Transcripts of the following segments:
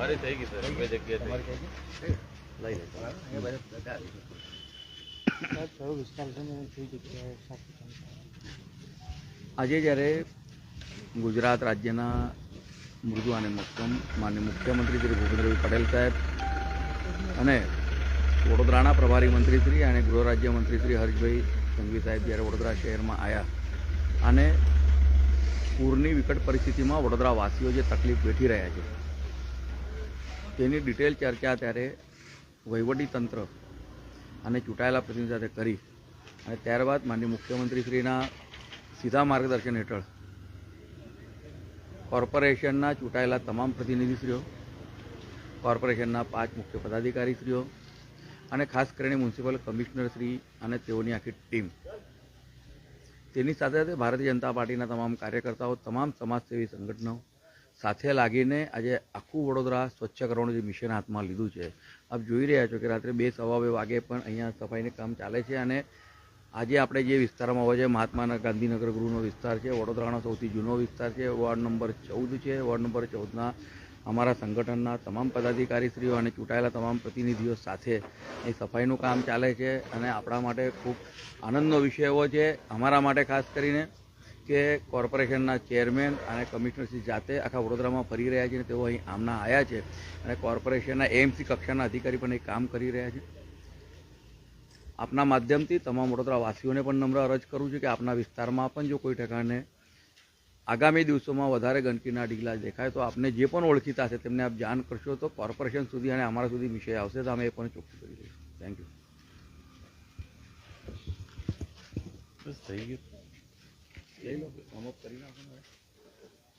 મારી થઈ ગઈ સર બે જગ્યાએ? લઈ આજે જ્યારે ગુજરાત રાજ્યના મૃદુ અને મક્કમ માન્ય મુખ્યમંત્રી શ્રી ભૂપેન્દ્રભાઈ પટેલ સાહેબ અને વડોદરાના પ્રભારી મંત્રી શ્રી અને ગૃહ રાજ્ય મંત્રી શ્રી હર્ષભાઈ સંઘવી સાહેબ જ્યારે વડોદરા શહેરમાં આવ્યા અને પૂરની વિકટ પરિસ્થિતિમાં વડોદરાવાસીઓ જે તકલીફ વેઠી રહ્યા છે તેની ડિટેલ ચર્ચા ત્યારે વહીવટી તંત્ર અને ચૂંટાયેલા પ્રતિનિધિ સાથે કરી અને ત્યારબાદ માનનીય મુખ્યમંત્રીશ્રીના સીધા માર્ગદર્શન હેઠળ કોર્પોરેશનના ચૂંટાયેલા તમામ પ્રતિનિધિશ્રીઓ, કોર્પોરેશનના પાંચ મુખ્ય પદાધિકારીશ્રીઓ અને ખાસ કરીને મ્યુનિસિપલ કમિશનરશ્રી અને તેઓની આખી ટીમ. તેની સાથે સાથે ભારતીય જનતા પાર્ટીના તમામ કાર્યકર્તાઓ, તમામ સમાજસેવી સંગઠનો સાથે લાગીને આજે આખું વડોદરા સ્વચ્છ કરવાનું જે મિશન હાથમાં લીધું છે. આપ જોઈ રહ્યા છો કે રાત્રે બે સવા બે વાગે પણ અહીંયા સફાઈનું કામ ચાલે છે અને આજે આપણે જે વિસ્તારમાં હોય છે મહાત્મા ગાંધીનગર ગૃહનો વિસ્તાર છે, વડોદરાનો સૌથી જૂનો વિસ્તાર છે, વોર્ડ નંબર ચૌદ છે. વોર્ડ નંબર ચૌદના અમારા સંગઠનના તમામ પદાધિકારીશ્રીઓ અને ચૂંટાયેલા તમામ પ્રતિનિધિઓ સાથે એ સફાઈનું કામ ચાલે છે અને આપણા માટે ખૂબ આનંદનો વિષય એવો છે. અમારા માટે ખાસ કરીને કે કોર્પોરેશનના ચેરમેન અને કમિશનરશ્રી જાતે આખા વડોદરામાં ફરી રહ્યા છે અને તેઓ અહીં આમના આવ્યા છે અને કોર્પોરેશનના એમસી કક્ષાના અધિકારી પણ અહીં કામ કરી રહ્યા છે. આપના માધ્યમથી તમામ વડોદરાવાસીઓને પણ નમ્ર અરજ કરું છું કે આપના વિસ્તારમાં પણ જો કોઈ ઠેકાણે આગામી દિવસોમાં વધારે ગંદકીના ઢીગલા દેખાય તો આપને જે પણ ઓળખીતા હશે તેમને આપ જાણ કરશો તો કોર્પોરેશન સુધી અને અમારા સુધી વિષય આવશે તો અમે એ પણ ચોખ્ખું કરી દઈશું. થેન્ક યુ બસ થઈ ગયું. લઈ લો. અમુક કરી નાખો ને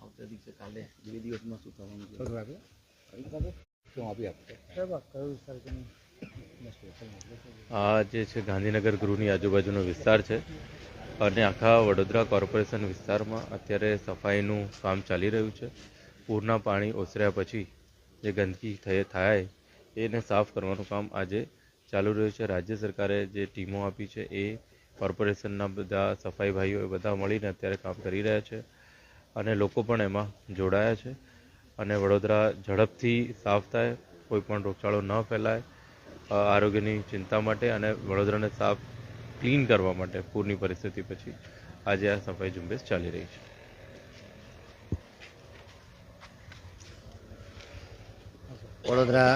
આવતા દિવસે કાલે બે દિવસમાં શું થવાનું છે? થોડું આપે શું આપી આપો? આ કયો વિસ્તાર છે ને એના? સ્પેશિયલ મોકલો છો આ જે છે ગાંધીનગર ગૃહની આજુબાજુનો વિસ્તાર છે. અને આખા વડોદરા કોર્પોરેશન વિસ્તારમાં અત્યારે સફાઈનું કામ ચાલી રહ્યું છે. પૂરના પાણી ઓસર્યા પછી જે ગંદકી થઈ થાય એને સાફ કરવાનું કામ આજે ચાલુ રહ્યું છે. રાજ્ય સરકારે જે ટીમો આપી છે એ કોર્પોરેશનના બધા સફાઈ ભાઈઓ એ બધા મળીને અત્યારે કામ કરી રહ્યા છે અને લોકો પણ એમાં જોડાયા છે. અને વડોદરા ઝડપથી સાફ થાય, કોઈ પણ રોગચાળો ન ફેલાય આરોગ્યની ચિંતા માટે અને વડોદરાને સાફ, ક્લીન કરવા માટે પૂરની પરિસ્થિતિ પછી આજે આ સફાઈ ઝુંબેશ ચાલી રહી છે. વડોદરા